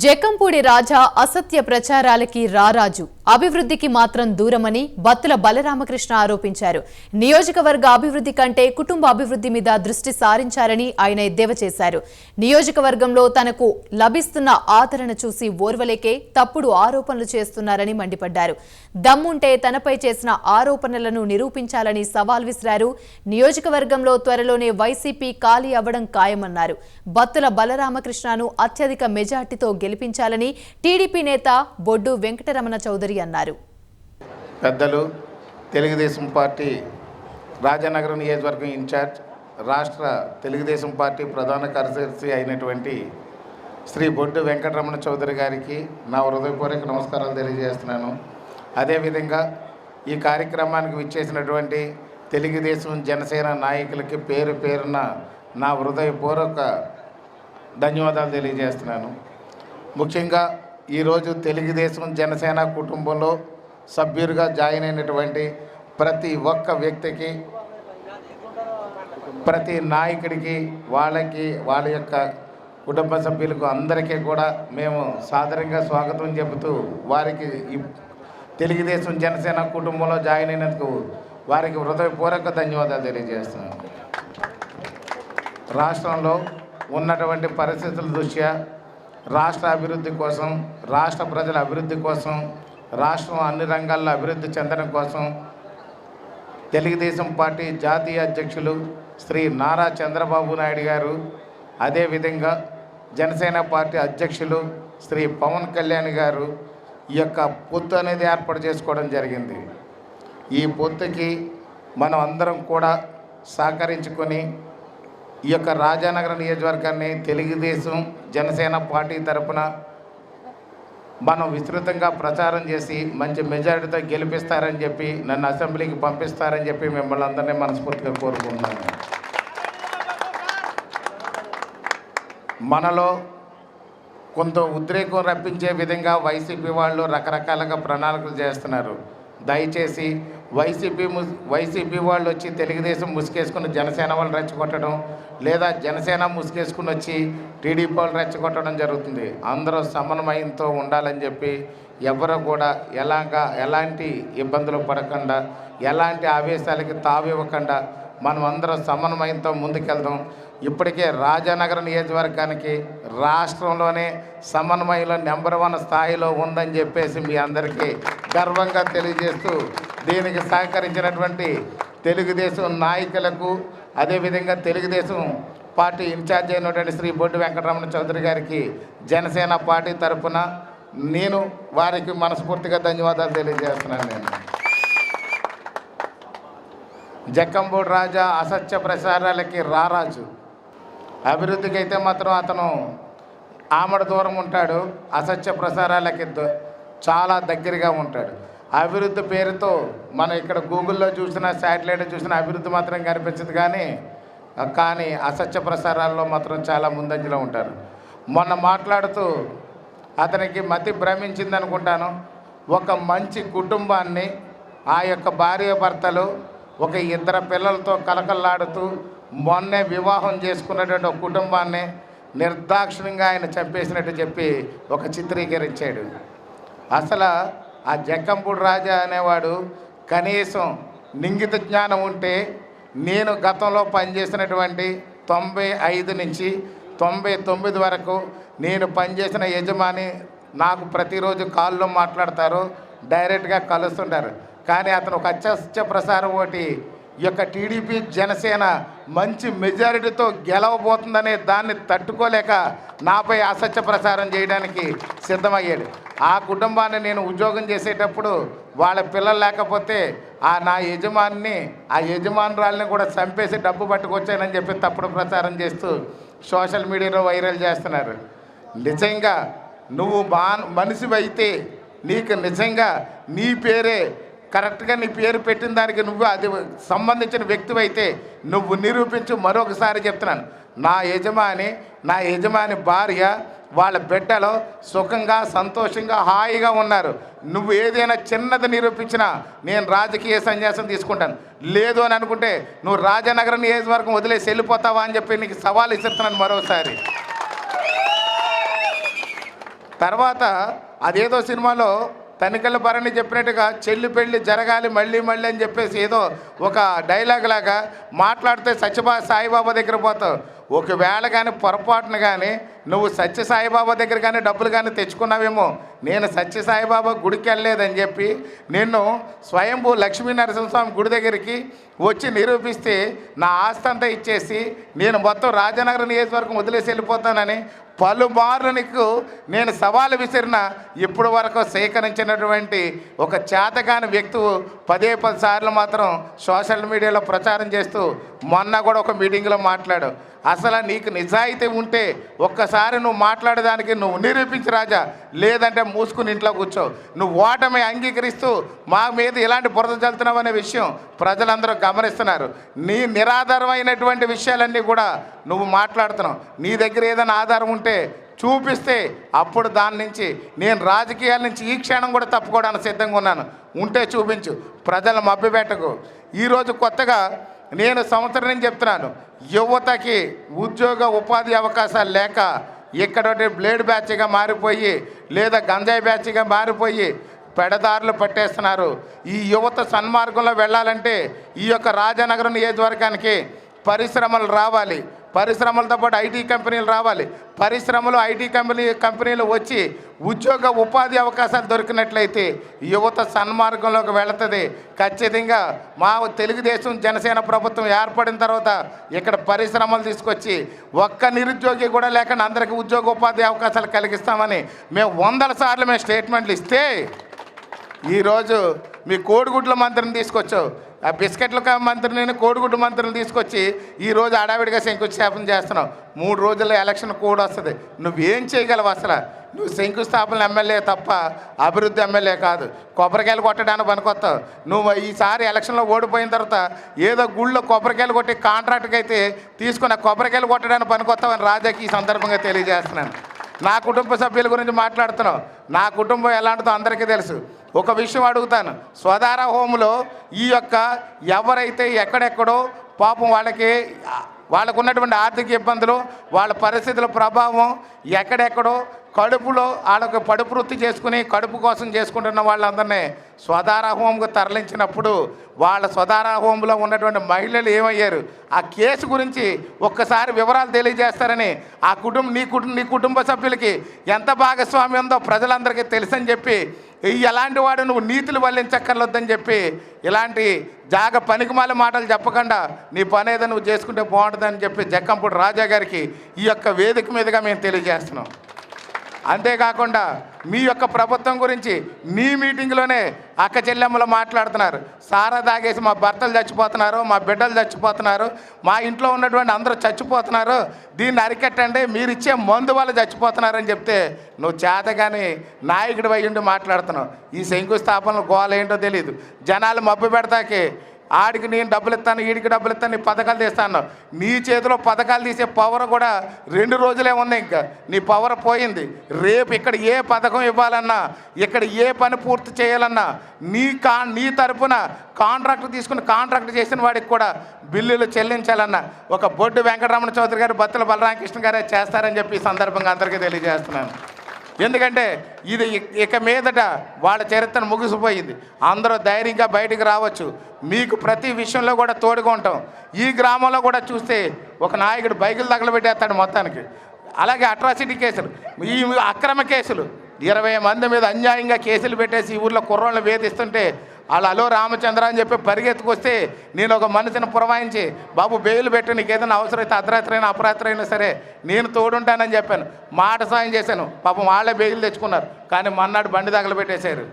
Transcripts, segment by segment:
జకంపూడి రాజా అసత్య ప్రచారాలకి రారాజు. అభివృద్ధికి మాత్రం దూరమని బత్తుల బలరామకృష్ణ ఆరోపించారు. నియోజకవర్గ అభివృద్ధి కంటే కుటుంబ అభివృద్ధి మీద దృష్టి సారించారని ఆయన ఎద్దేవా చేశారు. నియోజకవర్గంలో తనకు లభిస్తున్న ఆదరణ చూసి ఓర్వలేకే తప్పుడు ఆరోపణలు చేస్తున్నారని మండిపడ్డారు. దమ్ముంటే తనపై చేసిన ఆరోపణలను నిరూపించాలని సవాల్ విసిరారు. నియోజకవర్గంలో త్వరలోనే వైసీపీ ఖాళీ అవ్వడం ఖాయమన్నారు. బత్తుల బలరామకృష్ణను అత్యధిక మెజార్టీతో గెలిపించాలని టీడీపీ నేత బొడ్డు వెంకటరమణ చౌదరి అన్నారు. పెద్దలు తెలుగుదేశం పార్టీ రాజానగరం నియోజకవర్గం ఇన్ఛార్జ్ రాష్ట్ర తెలుగుదేశం పార్టీ ప్రధాన కార్యదర్శి అయినటువంటి శ్రీ బొడ్డు వెంకటరమణ చౌదరి గారికి నా హృదయపూర్వక నమస్కారాలు తెలియజేస్తున్నాను. అదేవిధంగా ఈ కార్యక్రమానికి విచ్చేసినటువంటి తెలుగుదేశం జనసేన నాయకులకి పేరు పేరున నా హృదయపూర్వక ధన్యవాదాలు తెలియజేస్తున్నాను. ముఖ్యంగా ఈరోజు తెలుగుదేశం జనసేన కుటుంబంలో సభ్యులుగా జాయిన్ అయినటువంటి ప్రతి ఒక్క వ్యక్తికి ప్రతి నాయకుడికి వాళ్ళకి వాళ్ళ యొక్క కుటుంబ సభ్యులకు అందరికీ కూడా మేము సాదరంగా స్వాగతం చెబుతూ వారికి తెలుగుదేశం జనసేన కుటుంబంలో జాయిన్ అయినందుకు వారికి హృదయపూర్వక ధన్యవాదాలు తెలియజేస్తున్నాను. రాష్ట్రంలో ఉన్నటువంటి పరిస్థితుల దృష్ట్యా రాష్ట్ర అభివృద్ధి కోసం రాష్ట్ర ప్రజల అభివృద్ధి కోసం రాష్ట్రం అన్ని రంగాల్లో అభివృద్ధి చెందడం కోసం తెలుగుదేశం పార్టీ జాతీయ అధ్యక్షులు శ్రీ నారా చంద్రబాబు నాయుడు గారు అదేవిధంగా జనసేన పార్టీ అధ్యక్షులు శ్రీ పవన్ కళ్యాణ్ గారు ఈ యొక్క పొత్తు అనేది ఏర్పాటు చేసుకోవడం జరిగింది. ఈ పొత్తుకి మనం అందరం కూడా సహకరించుకొని ఈ యొక్క రాజానగర నియోజకవర్గాన్ని తెలుగుదేశం జనసేన పార్టీ తరఫున మనం విస్తృతంగా ప్రచారం చేసి మంచి మెజారిటీతో గెలిపిస్తారని చెప్పి నన్ను అసెంబ్లీకి పంపిస్తారని చెప్పి మిమ్మల్ని అందరినీ మనస్ఫూర్తిగా కోరుకుంటున్నాను. మనలో కొంత ఉద్రేకం రప్పించే విధంగా వైసీపీ వాళ్ళు రకరకాలుగా ప్రణాళికలు చేస్తున్నారు. దయచేసి వైసీపీ వైసీపీ వాళ్ళు వచ్చి తెలుగుదేశం ముసుకేసుకుని జనసేన వాళ్ళు రెచ్చగొట్టడం లేదా జనసేన ముసుకేసుకుని వచ్చి టీడీపీ వాళ్ళు రెచ్చగొట్టడం జరుగుతుంది. అందరూ సమన్వయంతో ఉండాలని చెప్పి ఎవరు కూడా ఎలాగా ఎలాంటి ఇబ్బందులు పడకుండా ఎలాంటి ఆవేశాలకి తావివ్వకుండా మనం అందరం సమన్వయంతో ముందుకెళ్దాం. ఇప్పటికే రాజానగర నియోజకవర్గానికి రాష్ట్రంలోనే సమన్వయంలో నెంబర్ వన్ స్థాయిలో ఉందని చెప్పేసి మీ అందరికీ గర్వంగా తెలియజేస్తూ దీనికి సహకరించినటువంటి తెలుగుదేశం నాయకులకు అదేవిధంగా తెలుగుదేశం పార్టీ ఇన్ఛార్జ్ అయినటువంటి శ్రీ బొడ్డు వెంకటరమణ చౌదరి గారికి జనసేన పార్టీ తరఫున నేను వారికి మనస్ఫూర్తిగా ధన్యవాదాలు తెలియజేస్తున్నాను నేను. జక్కంబూడి రాజా అసత్య ప్రసారాలకి రారాజు. అభివృద్ధికి అయితే మాత్రం అతను ఆమడ దూరం ఉంటాడు అసత్య ప్రసారాలకి ద- చాలా దగ్గరగా ఉంటాడు. అభివృద్ధి పేరుతో మనం ఇక్కడ గూగుల్లో చూసిన శాటిలైట్ చూసిన అభివృద్ధి మాత్రం కనిపించదు కానీ కానీ అసత్య ప్రసారాల్లో మాత్రం చాలా ముందంజలో ఉంటారు. మొన్న మాట్లాడుతూ అతనికి మతి భ్రమించింది అనుకుంటాను ఒక మంచి కుటుంబాన్ని ఆ యొక్క భార్య భర్తలు ఒక ఇద్దరు పిల్లలతో కలకల్లాడుతూ మొన్నే వివాహం చేసుకున్నటువంటి ఒక కుటుంబాన్ని నిర్దాక్షిణ్యంగా ఆయన చంపేసినట్టు చెప్పి ఒక చిత్రీకరించాడు. అసలు ఆ జక్కంపూడి రాజా అనేవాడు కనీసం నింగిత జ్ఞానం ఉంటే నేను గతంలో పనిచేసినటువంటి తొంభై ఐదు నుంచి తొంభై తొమ్మిది వరకు నేను పనిచేసిన యజమాని నాకు ప్రతిరోజు కాల్లో మాట్లాడతారు డైరెక్ట్గా కలుస్తుంటారు. కానీ అతను ఒక అత్యస్య ప్రసారం ఒకటి ఈ యొక్క టీడీపీ జనసేన మంచి మెజారిటీతో గెలవబోతుందనే దాన్ని తట్టుకోలేక నాపై అసత్య ప్రసారం చేయడానికి సిద్ధమయ్యాడు. ఆ కుటుంబాన్ని నేను ఉద్యోగం చేసేటప్పుడు వాళ్ళ పిల్లలు లేకపోతే ఆ నా యజమానిని ఆ యజమానురాల్ని కూడా చంపేసి డబ్బు పట్టుకొచ్చానని చెప్పి తప్పుడు ప్రచారం చేస్తూ సోషల్ మీడియాలో వైరల్ చేస్తున్నారు. నిజంగా నువ్వు మా మనిషివైతే నీకు నిజంగా నీ పేరే కరెక్ట్గా నీ పేరు పెట్టిన దానికి నువ్వు అది సంబంధించిన వ్యక్తివైతే నువ్వు నిరూపించు మరొకసారి చెప్తున్నాను. నా యజమాని నా యజమాని భార్య వాళ్ళ బిడ్డలో సుఖంగా సంతోషంగా హాయిగా ఉన్నారు. నువ్వు ఏదైనా చిన్నది నిరూపించినా నేను రాజకీయ సన్యాసం తీసుకుంటాను. లేదు అని అనుకుంటే నువ్వు రాజనగర నియోజకవర్గం వదిలేసి వెళ్ళిపోతావా అని చెప్పి నీకు సవాల్ ఇస్తున్నాను మరోసారి. తర్వాత అదేదో సినిమాలో తనికల భరణి చెప్పినట్టుగా చెల్లి పెళ్ళి జరగాలి మళ్ళీ మళ్ళీ అని చెప్పేసి ఏదో ఒక డైలాగ్ లాగా మాట్లాడితే సత్యబా సాయిబాబా దగ్గర పోతావు. ఒకవేళ కానీ పొరపాటున కానీ నువ్వు సత్య సాయిబాబా దగ్గర కానీ డబ్బులు కానీ తెచ్చుకున్నావేమో నేను సత్య సాయిబాబా గుడికి వెళ్ళలేదని చెప్పి నిన్ను స్వయంభూ లక్ష్మీ నరసింహస్వామి గుడి దగ్గరికి వచ్చి నిరూపిస్తే నా ఆస్తి అంతా ఇచ్చేసి నేను మొత్తం రాజనగర నియోజకవర్గం వదిలేసి వెళ్ళిపోతానని పలుమార్లు నీకు నేను సవాలు విసిరిన ఇప్పటి వరకు సేకరించినటువంటి ఒక చేతగాని వ్యక్తువు పదే పది సార్లు మాత్రం సోషల్ మీడియాలో ప్రచారం చేస్తూ మొన్న కూడా ఒక మీటింగ్లో మాట్లాడు. అసలు నీకు నిజాయితీ ఉంటే ఒక్కసారి నువ్వు మాట్లాడేదానికి నువ్వు నిరూపించు రాజా. లేదంటే మూసుకుని ఇంట్లో కూర్చో. నువ్వు ఓటమి అంగీకరిస్తూ మా మీద ఇలాంటి బురద చల్లుతున్నావు అనే విషయం ప్రజలందరూ గమనిస్తున్నారు. నీ నిరాధారమైనటువంటి విషయాలన్నీ కూడా నువ్వు మాట్లాడుతున్నావు. నీ దగ్గర ఏదైనా ఆధారం ఉంటే చూపిస్తే అప్పుడు దాని నుంచి నేను రాజకీయాల నుంచి ఈ క్షణం కూడా తప్పుకోవడానికి సిద్ధంగా ఉన్నాను. ఉంటే చూపించు. ప్రజల మభ్యపెట్టకు ఈరోజు కొత్తగా నేను సంవత్సరం నుంచి చెప్తున్నాను యువతకి ఉద్యోగ ఉపాధి అవకాశాలు లేక ఇక్కడ బ్లేడ్ బ్యాచ్గా మారిపోయి లేదా గంజాయి బ్యాచ్గా మారిపోయి పెడదారులు పట్టేస్తున్నారు. ఈ యువత సన్మార్గంలో వెళ్ళాలంటే ఈ యొక్క రాజనగరం నియోజకవర్గానికి పరిశ్రమలు రావాలి. పరిశ్రమలతో పాటు ఐటీ కంపెనీలు రావాలి. పరిశ్రమలు ఐటీ కంపెనీ కంపెనీలు వచ్చి ఉద్యోగ ఉపాధి అవకాశాలు దొరికినట్లయితే యువత సన్మార్గంలోకి వెళుతుంది. ఖచ్చితంగా మా తెలుగుదేశం జనసేన ప్రభుత్వం ఏర్పడిన తర్వాత ఇక్కడ పరిశ్రమలు తీసుకొచ్చి ఒక్క నిరుద్యోగి కూడా లేకుండా అందరికీ ఉద్యోగ ఉపాధి అవకాశాలు కలిగిస్తామని మేము వందల సార్లు మేము స్టేట్మెంట్లు ఇస్తే ఈరోజు మీ కోడిగుడ్ల మంత్రిని తీసుకొచ్చావు. ఆ బిస్కెట్ల మంత్రి మంత్రిని కోడిగుడ్డు మంత్రిని తీసుకొచ్చి ఈరోజు హడావిడిగా శంకుస్థాపన చేస్తున్నావు. మూడు రోజుల్లో ఎలక్షన్ కోడ్ వస్తుంది. నువ్వేం చేయగలవు అసలు? నువ్వు శంకుస్థాపన ఎమ్మెల్యే తప్ప అభివృద్ధి ఎమ్మెల్యే కాదు. కొబ్బరికాయలు కొట్టడానికి పనికొస్తావు. నువ్వు ఈసారి ఎలక్షన్లో ఓడిపోయిన తర్వాత ఏదో గుళ్ళో కొబ్బరికాయలు కొట్టి కాంట్రాక్ట్కి అయితే తీసుకున్న కొబ్బరికాయలు కొట్టడానికి పనికొస్తావని రాజాకి ఈ సందర్భంగా తెలియజేస్తున్నాను. నా కుటుంబ సభ్యుల గురించి మాట్లాడుతున్నావు. నా కుటుంబం ఎలాంటిదో అందరికీ తెలుసు. ఒక విషయం అడుగుతాను. స్వధార హోములో ఈ యొక్క ఎవరైతే ఎక్కడెక్కడో పాపం వాళ్ళకి వాళ్ళకు ఉన్నటువంటి ఆర్థిక ఇబ్బందులు వాళ్ళ పరిస్థితుల ప్రభావం ఎక్కడెక్కడో కడుపులో వాళ్ళకు పడుపు వృత్తి చేసుకుని కడుపు కోసం చేసుకుంటున్న వాళ్ళందరినీ స్వధార హోమ్కు తరలించినప్పుడు వాళ్ళ స్వధార హోంలో ఉన్నటువంటి మహిళలు ఏమయ్యారు? ఆ కేసు గురించి ఒక్కసారి వివరాలు తెలియజేస్తారని ఆ కుటుంబ నీ కుటుంబ నీ కుటుంబ సభ్యులకి ఎంత భాగస్వామ్యం ఉందో ప్రజలందరికీ తెలుసని చెప్పి ఎలాంటి వాడు నువ్వు నీతులు వల్లించక్కర్లొద్దని చెప్పి ఇలాంటి జాగ పనికిమాల మాటలు చెప్పకుండా నీ పని ఏదో నువ్వు చేసుకుంటే బాగుంటుందని చెప్పి జక్కంపూడి రాజా గారికి ఈ యొక్క వేదిక మీదుగా మేము తెలియజేస్తున్నాం. అంతేకాకుండా మీ యొక్క ప్రభుత్వం గురించి మీ మీటింగ్లోనే అక్క చెల్లెమ్మలు మాట్లాడుతున్నారు. సారా తాగేసి మా భర్తలు చచ్చిపోతున్నారు మా బిడ్డలు చచ్చిపోతున్నారు మా ఇంట్లో ఉన్నటువంటి అందరూ చచ్చిపోతున్నారు. దీన్ని అరికట్టండి మీరు ఇచ్చే మందు వాళ్ళు చచ్చిపోతున్నారని చెప్తే నువ్వు చేతగాని నాయకుడు అయ్యుండి మాట్లాడుతున్నావు. ఈ శంకుస్థాపనలు గోల ఏంటో తెలియదు జనాలు మబ్బు పెడతాకి ఆడికి నేను డబ్బులు ఇస్తాను ఈడికి డబ్బులు ఇస్తాను నీ పథకాలు తీస్తాను. నీ చేతిలో పథకాలు తీసే పవర్ కూడా రెండు రోజులే ఉంది ఇంకా. నీ పవర్ పోయింది. రేపు ఇక్కడ ఏ పథకం ఇవ్వాలన్నా ఇక్కడ ఏ పని పూర్తి చేయాలన్నా నీ కా నీ తరపున కాంట్రాక్ట్ తీసుకుని కాంట్రాక్ట్ చేసిన వాడికి కూడా బిల్లులు చెల్లించాలన్నా ఒక బొడ్డు వెంకటరమణ చౌదరి గారు బత్తుల బలరామకృష్ణ గారే చేస్తారని చెప్పి ఈ సందర్భంగా అందరికీ తెలియజేస్తున్నాను. ఎందుకంటే ఇది ఇక- మీదట వాళ్ళ చరిత్ర ముగిసిపోయింది. అందరూ ధైర్యంగా బయటికి రావచ్చు. మీకు ప్రతి విషయంలో కూడా తోడుగా ఉంటాం. ఈ గ్రామంలో కూడా చూస్తే ఒక నాయకుడు బైకులు తగలబెట్టేస్తాడు మొత్తానికి. అలాగే అట్రాసిటీ కేసులు. ఈ అక్రమ కేసులు. ఇరవై మంది మీద అన్యాయంగా కేసులు పెట్టేసి ఊర్లో కుర్రోళ్ళు వేధిస్తుంటే వాళ్ళు అలో రామచంద్ర అని చెప్పి పరిగెత్తుకొస్తే నేను ఒక మనిషిని పురమాయించి బాబు బెయిల్ పెట్టి నీకు ఏదైనా అవసరమైతే అర్ధరాత్రి అయినా అపరాత్రి అయినా సరే నేను తోడుంటానని చెప్పాను. మాట సాయం చేశాను. పాపం వాళ్ళే బెయిల్ తెచ్చుకున్నారు. కానీ మన్నాడు బండి తగలబెట్టేశారు.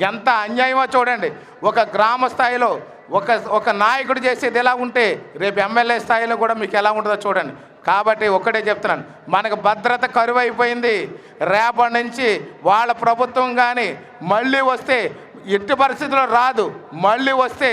ఎంత అన్యాయమో చూడండి. ఒక గ్రామ స్థాయిలో ఒక ఒక నాయకుడు చేసేది ఎలా ఉంటే రేపు ఎమ్మెల్యే స్థాయిలో కూడా మీకు ఎలా ఉంటుందో చూడండి. కాబట్టి ఒక్కటే చెప్తున్నాను. మనకు భద్రత కరువు అయిపోయింది రేపటి నుంచి వాళ్ళ ప్రభుత్వం కానీ మళ్ళీ వస్తే ఎట్టి పరిస్థితుల్లో రాదు. మళ్ళీ వస్తే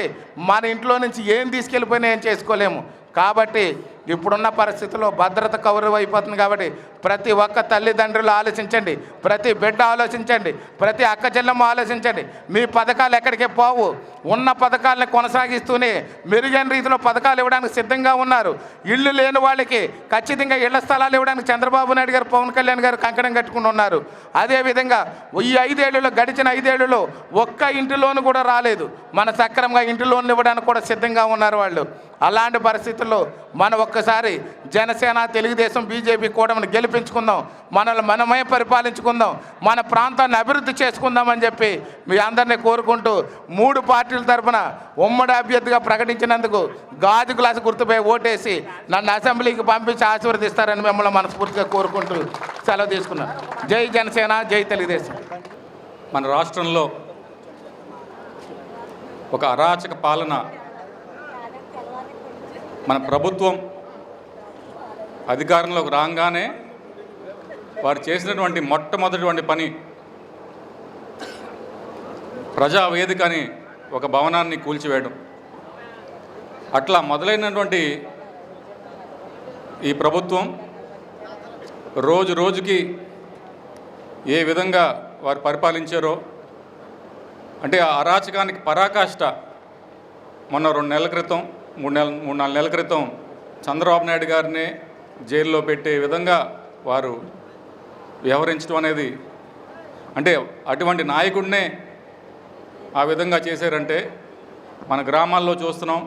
మన ఇంట్లో నుంచి ఏం తీసుకెళ్ళిపోయినా ఏం చేసుకోలేము. కాబట్టి ఇప్పుడున్న పరిస్థితుల్లో భద్రత కౌరవ అయిపోతుంది కాబట్టి ప్రతి ఒక్క తల్లిదండ్రులు ఆలోచించండి ప్రతి బిడ్డ ఆలోచించండి ప్రతి అక్క చెల్లెమ్మ ఆలోచించండి. మీ పథకాలు ఎక్కడికి పోవు? ఉన్న పథకాలను కొనసాగిస్తూనే మెరుగైన రీతిలో పథకాలు ఇవ్వడానికి సిద్ధంగా ఉన్నారు. ఇళ్ళు లేని వాళ్ళకి ఖచ్చితంగా ఇళ్ళ స్థలాలు ఇవ్వడానికి చంద్రబాబు నాయుడు గారు పవన్ కళ్యాణ్ గారు కంకణం కట్టుకుని ఉన్నారు. అదేవిధంగా ఈ ఐదేళ్ళలో గడిచిన ఐదేళ్ళలో ఒక్క ఇంటిలోను కూడా రాలేదు. మన సక్రమంగా ఇంటి లోన్లు ఇవ్వడానికి కూడా సిద్ధంగా ఉన్నారు వాళ్ళు. అలాంటి పరిస్థితుల్లో మన ఒక ఒక్కసారి జనసేన తెలుగుదేశం బీజేపీ కూటమిని గెలిపించుకుందాం. మనల్ని మనమే పరిపాలించుకుందాం. మన ప్రాంతాన్ని అభివృద్ధి చేసుకుందామని చెప్పి మీ అందరినీ కోరుకుంటూ మూడు పార్టీల తరఫున ఉమ్మడి అభ్యర్థిగా ప్రకటించినందుకు గాజు గ్లాసు గుర్తుపై ఓటేసి నన్ను అసెంబ్లీకి పంపించి ఆశీర్వదిస్తారని మిమ్మల్ని మనస్ఫూర్తిగా కోరుకుంటూ సెలవు తీసుకున్నాను జై జనసేన జై తెలుగుదేశం. మన రాష్ట్రంలో ఒక అరాచక పాలన మన ప్రభుత్వం అధికారంలోకి రాగానే వారు చేసినటువంటి మొట్టమొదటివంటి పని ప్రజావేదిక అని ఒక భవనాన్ని కూల్చివేయడం. అట్లా మొదలైనటువంటి ఈ ప్రభుత్వం రోజు రోజుకి ఏ విధంగా వారు పరిపాలించారో అంటే ఆ అరాచకానికి పరాకాష్ట మొన్న రెండు నెలల క్రితం మూడు నెలల మూడు నాలుగు నెలల క్రితం చంద్రబాబు నాయుడు గారిని జైల్లో పెట్టే విధంగా వారు వ్యవహరించడం అనేది అంటే అటువంటి నాయకుడినే ఆ విధంగా చేశారంటే మన గ్రామాల్లో చూస్తున్నాం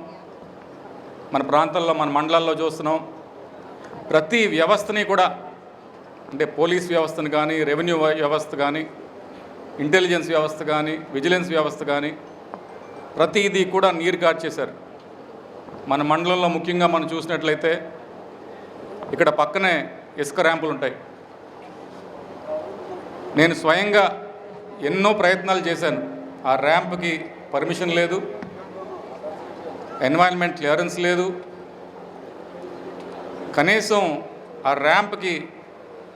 మన ప్రాంతాల్లో మన మండలాల్లో చూస్తున్నాం ప్రతి వ్యవస్థని కూడా అంటే పోలీస్ వ్యవస్థను కానీ రెవెన్యూ వ్యవస్థ కానీ ఇంటెలిజెన్స్ వ్యవస్థ కానీ విజిలెన్స్ వ్యవస్థ కానీ ప్రతిదీ కూడా నీరు కార్చేశారు మన మండలంలో ముఖ్యంగా మనం చూసినట్లయితే ఇక్కడ పక్కనే ఇసుక ర్యాంపులు ఉంటాయి. నేను స్వయంగా ఎన్నో ప్రయత్నాలు చేశాను. ఆ ర్యాంప్కి పర్మిషన్ లేదు. ఎన్వైర్న్మెంట్ క్లియరెన్స్ లేదు. కనీసం ఆ ర్యాంప్కి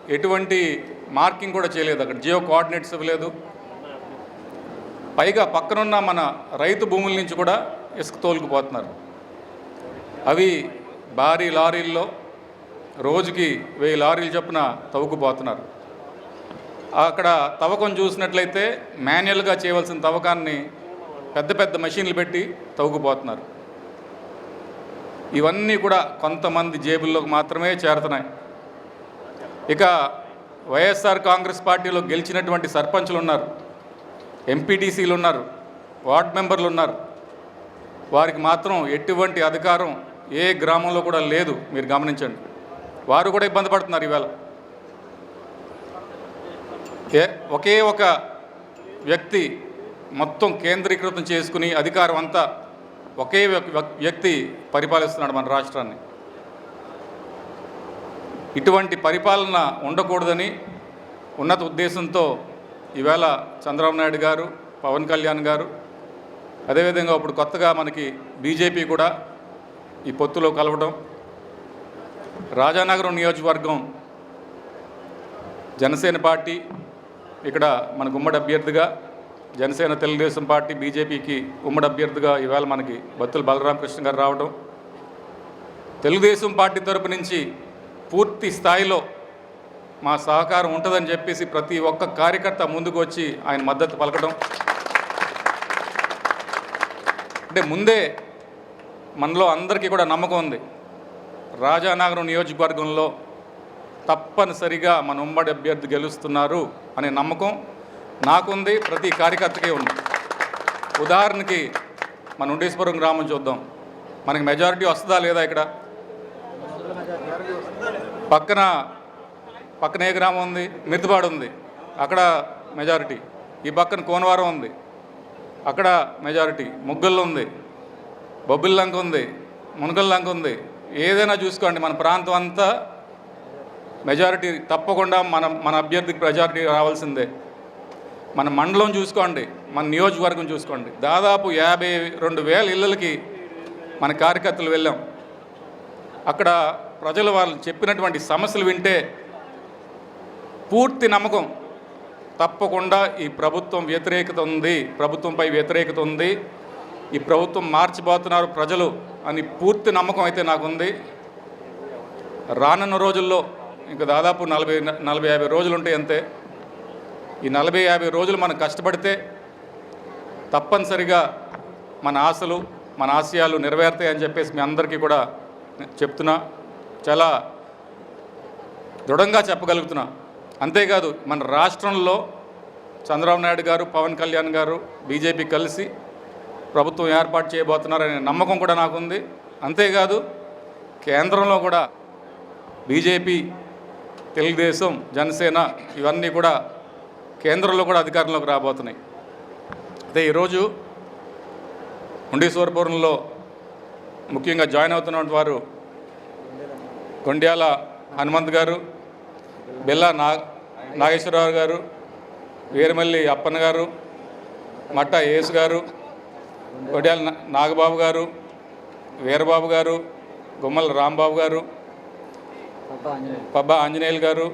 ఎటువంటి మార్కింగ్ కూడా చేయలేదు అక్కడ. జియో కోఆర్డినేట్స్ ఇవ్వలేదు. పైగా పక్కనున్న మన రైతు భూముల నుంచి కూడా ఇసుక తోలుకుపోతున్నారు. అవి భారీ లారీల్లో రోజుకి వెయ్యి లారీలు చొప్పున తవ్వుకుపోతున్నారు అక్కడ తవ్వకం చూసినట్లయితే మాన్యువల్గా చేయవలసిన తవ్వకాన్ని పెద్ద పెద్ద మెషిన్లు పెట్టి తవ్వుకుపోతున్నారు ఇవన్నీ కూడా కొంతమంది జేబుల్లోకి మాత్రమే చేరుతున్నాయి. ఇక వైఎస్ఆర్ కాంగ్రెస్ పార్టీలో గెలిచినటువంటి సర్పంచులు ఉన్నారు. ఎంపీటీసీలు ఉన్నారు. వార్డ్ మెంబర్లు ఉన్నారు. వారికి మాత్రం ఎటువంటి అధికారం ఏ గ్రామంలో కూడా లేదు. మీరు గమనించండి. వారు కూడా ఇబ్బంది పడుతున్నారు ఈవేళ. ఏ ఒకే ఒక వ్యక్తి మొత్తం కేంద్రీకృతం చేసుకుని అధికారం అంతా ఒకే వ్యక్- వ్యక్- వ్యక్తి పరిపాలిస్తున్నాడు మన రాష్ట్రాన్ని. ఇటువంటి పరిపాలన ఉండకూడదని ఉన్నత ఉద్దేశంతో ఈవేళ చంద్రబాబు నాయుడు గారు పవన్ కళ్యాణ్ గారు అదేవిధంగా ఇప్పుడు కొత్తగా మనకి బీజేపీ కూడా ఈ పొత్తులో కలవడం రాజానగరం నియోజకవర్గం జనసేన పార్టీ ఇక్కడ మనకు ఉమ్మడి అభ్యర్థిగా జనసేన తెలుగుదేశం పార్టీ బీజేపీకి ఉమ్మడి అభ్యర్థిగా ఇవాళ మనకి బత్తుల బలరామకృష్ణ గారు రావడం తెలుగుదేశం పార్టీ తరపు నుంచి పూర్తి స్థాయిలో మా సహకారం ఉంటుందని చెప్పేసి ప్రతి ఒక్క కార్యకర్త ముందుకు వచ్చి ఆయన మద్దతు పలకడం అంటే ముందే మనలో అందరికీ కూడా నమ్మకం ఉంది. రాజానగరం నియోజకవర్గంలో తప్పనిసరిగా మన ఉమ్మడి అభ్యర్థి గెలుస్తున్నారు అనే నమ్మకం నాకుంది. ప్రతి కార్యకర్తకి ఉంది. ఉదాహరణకి మన ఉండేశ్వరం గ్రామం చూద్దాం. మనకి మెజారిటీ వస్తుందా లేదా ఇక్కడ? పక్కన పక్కన ఏ గ్రామం ఉంది. మిర్తిపాడు ఉంది. అక్కడ మెజారిటీ. ఈ పక్కన కోనవరం ఉంది. అక్కడ మెజారిటీ. ముగ్గుల్లో ఉంది. బొబ్బిల్లంక ఉంది. మునగల్లంక ఉంది. ఏదైనా చూసుకోండి మన ప్రాంతం అంతా మెజారిటీ తప్పకుండా మన మన అభ్యర్థికి మెజారిటీ రావాల్సిందే. మన మండలం చూసుకోండి మన నియోజకవర్గం చూసుకోండి. దాదాపు యాభై రెండు వేల ఇళ్ళకి మన కార్యకర్తలు వెళ్ళాం. అక్కడ ప్రజలు వాళ్ళు చెప్పినటువంటి సమస్యలు వింటే పూర్తి నమ్మకం. తప్పకుండా ఈ ప్రభుత్వం వ్యతిరేకత ఉంది ప్రభుత్వంపై వ్యతిరేకత ఉంది. ఈ ప్రభుత్వం మార్చిపోతున్నారు ప్రజలు. అని పూర్తి నమ్మకం అయితే నాకుంది. రానున్న రోజుల్లో ఇంకా దాదాపు నలభై నలభై యాభై రోజులు ఉంటాయి అంతే. ఈ నలభై యాభై రోజులు మనం కష్టపడితే తప్పనిసరిగా మన ఆశలు మన ఆశయాలు నెరవేరుతాయని చెప్పేసి మీ అందరికీ కూడా చెప్తున్నా. చాలా దృఢంగా చెప్పగలుగుతున్నా. అంతేకాదు మన రాష్ట్రంలో చంద్రబాబు నాయుడు గారు పవన్ కళ్యాణ్ గారు బీజేపీ కలిసి ప్రభుత్వం ఏర్పాటు చేయబోతున్నారనే నమ్మకం కూడా నాకుంది. అంతేకాదు కేంద్రంలో కూడా బీజేపీ తెలుగుదేశం జనసేన ఇవన్నీ కూడా కేంద్రంలో కూడా అధికారంలోకి రాబోతున్నాయి. అయితే ఈరోజు ఉండీశ్వరపురంలో ముఖ్యంగా జాయిన్ అవుతున్న వారు కొండ్యాల హనుమంత్ గారు బిల్లా నా నాగేశ్వరరావు గారు వీరమల్లి అప్పన్న గారు మట్ట యేసు గారు కొడ్యాల నాగబాబు గారు వీరబాబు గారు గుమ్మల రాంబాబు గారు పబ్బా ఆంజనేయులు గారు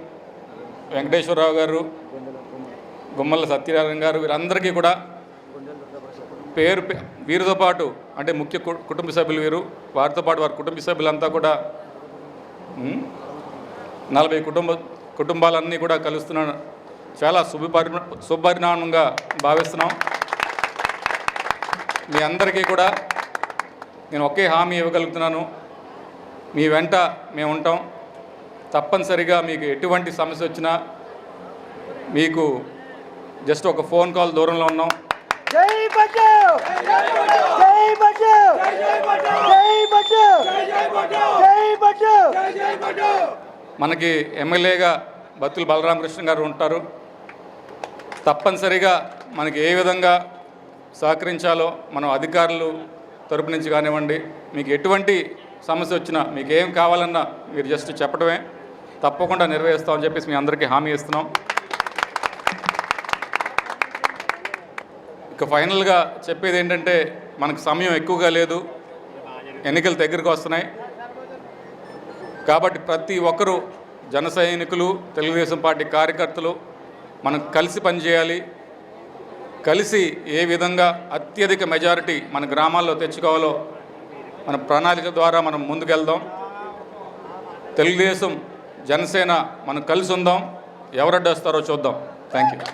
వెంకటేశ్వరరావు గారు గుమ్మల సత్యనారాయణ గారు వీరందరికీ కూడా పేరు పే- వీరితో పాటు అంటే ముఖ్య కుటుంబ సభ్యులు వీరు వారితో పాటు వారి కుటుంబ సభ్యులంతా కూడా నలభై కుటుంబ కుటుంబాలన్నీ కూడా కలుస్తున్న చాలా శుభపరి శుభపరిణామంగా భావిస్తున్నాం. మీ అందరికీ కూడా నేను ఒకే హామీ ఇవ్వగలుగుతున్నాను. మీ వెంట మేము ఉంటాం. తప్పనిసరిగా మీకు ఎటువంటి సమస్య వచ్చినా మీకు జస్ట్ ఒక ఫోన్ కాల్ దూరంలో ఉన్నాం. మనకి ఎమ్మెల్యేగా బత్తుల బలరామకృష్ణ గారు ఉంటారు. తప్పనిసరిగా మనకి ఏ విధంగా సహకరించాలో మనం అధికారులు తరపు నుంచి కానివ్వండి మీకు ఎటువంటి సమస్య వచ్చినా మీకు ఏం కావాలన్నా మీరు జస్ట్ చెప్పడమే తప్పకుండా నెరవేరుస్తామని చెప్పేసి మీ అందరికీ హామీ ఇస్తున్నాం. ఇక ఫైనల్గా చెప్పేది ఏంటంటే మనకు సమయం ఎక్కువగా లేదు. ఎన్నికలు దగ్గరికి వస్తున్నాయి. కాబట్టి ప్రతి ఒక్కరూ జన సైనికులు తెలుగుదేశం పార్టీ కార్యకర్తలు మనం కలిసి పనిచేయాలి. కలిసి ఏ విధంగా అత్యధిక మెజారిటీ మన గ్రామాల్లో తెచ్చుకోవాలో మన ప్రణాళిక ద్వారా మనం ముందుకెళ్దాం. తెలుగుదేశం జనసేన మనం కలిసి ఉందాం. ఎవరడ్డొస్తారో చూద్దాం. Thank you